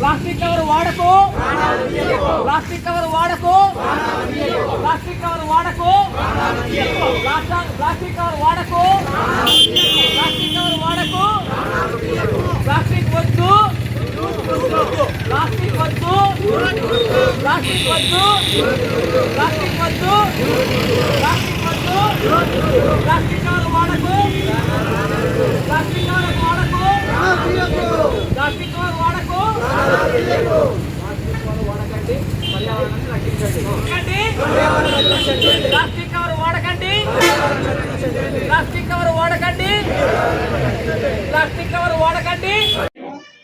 Plastic cover వాడకు plastic cover వాడకు plastic plastic cover వాడకు ప్లాస్టిక్ కవర్ వాడకు ప్లాస్టిక్ వద్దు ప్లాస్టిక్ వద్దు ప్లాస్టిక్ వద్దు ప్లాస్టిక్ వద్దు ప్లాస్టిక్ వద్దు ప్లాస్టిక్ కవర్ వాడకు ప్లాస్టిక్ కవర్ వాడకు ప్లాస్టిక్ కవర్ వాడకు వాడకండి పర్యావరణాన్ని రక్షించండి ప్లాస్టిక్ కవర్ వాడకండి. ప్లాస్టిక్ కవర్ వాడకండి. ప్లాస్టిక్ కవర్ వాడకండి.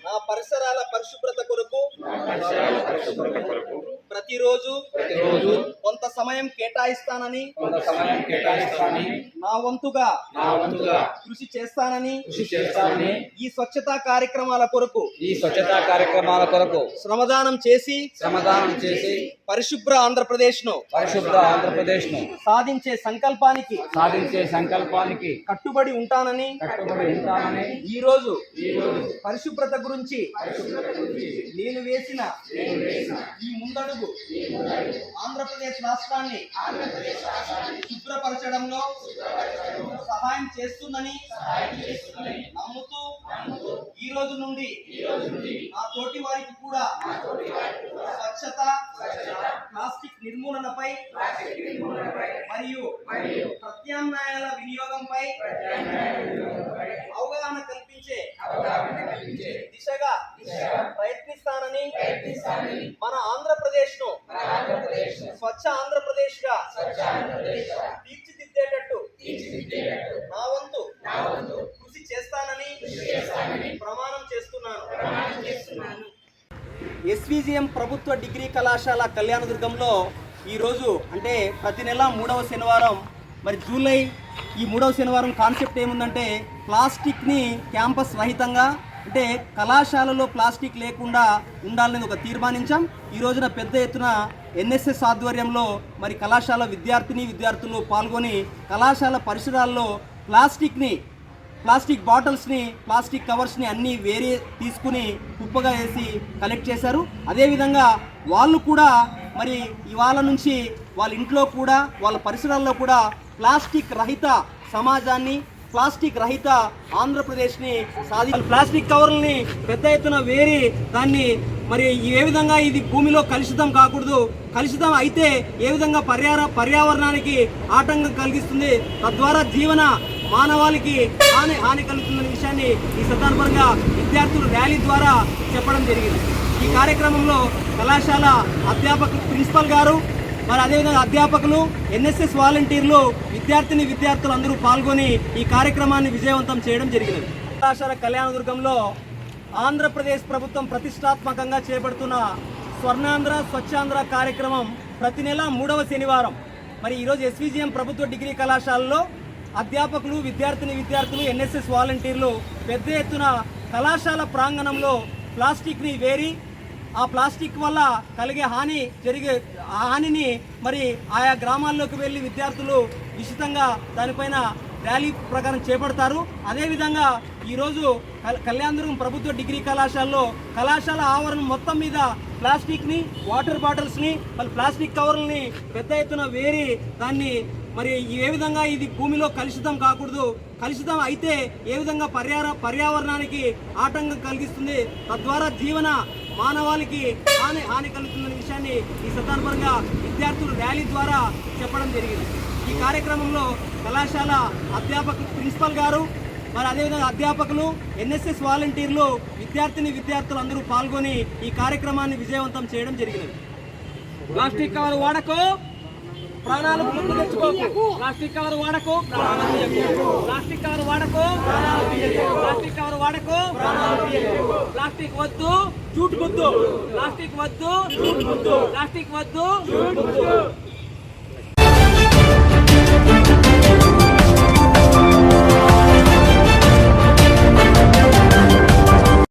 నా పరిసరాల పరిశుభ్రత కొరకు ప్రతిరోజు ప్రతిరోజు కొంత సమయం కేటాయిస్తానని కొంత సమయం కేటాయిస్తానని నా వంతుగా నా వంతుగా కృషి చేస్తానని కృషి చేస్తానని ఈ స్వచ్ఛతా కార్యక్రమాల కొరకు ఈ స్వచ్ఛతా కార్యక్రమాల కొరకు శ్రమదానం చేసి శ్రమదానం చేసి పరిశుభ్ర ఆంధ్రప్రదేశ్ను పరిశుభ్ర ఆంధ్రప్రదేశ్ను సాధించే సంకల్పానికి సాధించే సంకల్పానికి కట్టుబడి ఉంటానని కట్టుబడి ఉంటానని ఈ రోజు ఈ రోజు పరిశుభ్రత గురించి నేను వేసిన ఈ ముందడుగు ఆంధ్రప్రదేశ్ రాష్ట్రాన్ని శుభ్రపరచడంలో సహాయం చేస్తుందని నమ్ముతూ ఈ రోజు నుండి నా తోటి వారికి కూడా స్వచ్ఛత ప్లాస్టిక్ నిర్మూలనపై మరియు ప్రత్యామ్నాయాల వినియోగంపై స్వచ్ఛ ఆంధ్రప్రదేశ్గా తీర్చిదిద్దేటట్టు నా వంతు కృషి చేస్తానని ప్రమాణం చేస్తున్నాను. ఎస్విజిఎం ప్రభుత్వ డిగ్రీ కళాశాల కళ్యాణదుర్గంలో ఈరోజు అంటే ప్రతి నెల మూడవ శనివారం మరి జూలై ఈ మూడవ శనివారం కాన్సెప్ట్ ఏముందంటే ప్లాస్టిక్ని క్యాంపస్ రహితంగా అంటే కళాశాలలో ప్లాస్టిక్ లేకుండా ఉండాలని ఒక తీర్మానించాం. ఈ రోజున పెద్ద ఎత్తున ఎన్ఎస్ఎస్ ఆధ్వర్యంలో మరి కళాశాల విద్యార్థిని విద్యార్థులు పాల్గొని కళాశాల పరిసరాల్లో ప్లాస్టిక్ని ప్లాస్టిక్ బాటిల్స్ని ప్లాస్టిక్ కవర్స్ని అన్నీ వేరే తీసుకుని కుప్పగా వేసి కలెక్ట్ చేశారు. అదేవిధంగా వాళ్ళు కూడా మరి ఇవాళ నుంచి వాళ్ళ ఇంట్లో కూడా వాళ్ళ పరిసరాల్లో కూడా ప్లాస్టిక్ రహిత సమాజాన్ని ప్లాస్టిక్ రహిత ఆంధ్రప్రదేశ్ని సాధి ప్లాస్టిక్ కవర్లని పెద్ద ఎత్తున వేరి దాన్ని మరి ఏ విధంగా ఇది భూమిలో కలుషితం కాకూడదు కలుషితం అయితే ఏ విధంగా పర్యార పర్యావరణానికి ఆటంకం కలిగిస్తుంది తద్వారా జీవన మానవాళికి హాని హాని కలుగుతుందనే విషయాన్ని ఈ సందర్భంగా విద్యార్థులు ర్యాలీ ద్వారా చెప్పడం జరిగింది. ఈ కార్యక్రమంలో కళాశాల అధ్యాపక ప్రిన్సిపల్ గారు మరి అదేవిధంగా అధ్యాపకులు ఎన్ఎస్ఎస్ వాలంటీర్లు విద్యార్థిని విద్యార్థులు అందరూ పాల్గొని ఈ కార్యక్రమాన్ని విజయవంతం చేయడం జరిగినది. కళాశాల కళ్యాణదుర్గంలో ఆంధ్రప్రదేశ్ ప్రభుత్వం ప్రతిష్టాత్మకంగా చేపడుతున్న స్వర్ణాంధ్ర స్వచ్ఛాంధ్ర కార్యక్రమం ప్రతి నెల మూడవ శనివారం. మరి ఈరోజు ఎస్విజిఎం ప్రభుత్వ డిగ్రీ కళాశాలలో అధ్యాపకులు విద్యార్థిని విద్యార్థులు ఎన్ఎస్ఎస్ వాలంటీర్లు పెద్ద ఎత్తున కళాశాల ప్రాంగణంలో ప్లాస్టిక్ని వేరి ఆ ప్లాస్టిక్ వల్ల కలిగే హాని జరిగే ఆ హానిని మరి ఆయా గ్రామాల్లోకి వెళ్ళి విద్యార్థులు నిశ్చితంగా దానిపైన ర్యాలీ ప్రకారం చేపడతారు. అదేవిధంగా ఈరోజు కల్- కళ్యాణదుర్గం ప్రభుత్వ డిగ్రీ కళాశాలలో కళాశాల ఆవరణం మొత్తం మీద ప్లాస్టిక్ని వాటర్ బాటిల్స్ని మళ్ళీ ప్లాస్టిక్ కవర్లని పెద్ద ఎత్తున వేరి దాన్ని మరి ఏ విధంగా ఇది భూమిలో కలుషితం కాకూడదు కలుషితం అయితే ఏ విధంగా పర్యార పర్యావరణానికి ఆటంకం కలిగిస్తుంది తద్వారా జీవన మానవాళికి హాని హాని కలుగుతుందనే విషయాన్ని ఈ సందర్భంగా విద్యార్థులు ర్యాలీ ద్వారా చెప్పడం జరిగింది. ఈ కార్యక్రమంలో కళాశాల అధ్యాపక ప్రిన్సిపల్ గారు మరి అదేవిధంగా అధ్యాపకులు ఎన్ఎస్ఎస్ వాలంటీర్లు విద్యార్థిని విద్యార్థులు అందరూ పాల్గొని ఈ కార్యక్రమాన్ని విజయవంతం చేయడం జరిగినది. ప్లాస్టిక్ కవర్ వాడకు ప్రాణాలు ముందు తెచ్చుకోకు. ప్లాస్టిక్ కవర్ వాడకు ప్రాణాలు ప్లాస్టిక్ కవర్ వాడకు ప్రాణాలు ప్లాస్టిక్ కవర్ వాడకు ప్రాణాలు తీయకు ప్లాస్టిక్ వద్దు జూట్ ముద్దు ప్లాస్టిక్ వద్దు జూట్ ముద్దు ప్లాస్టిక్ వద్దు జూట్ ముద్దు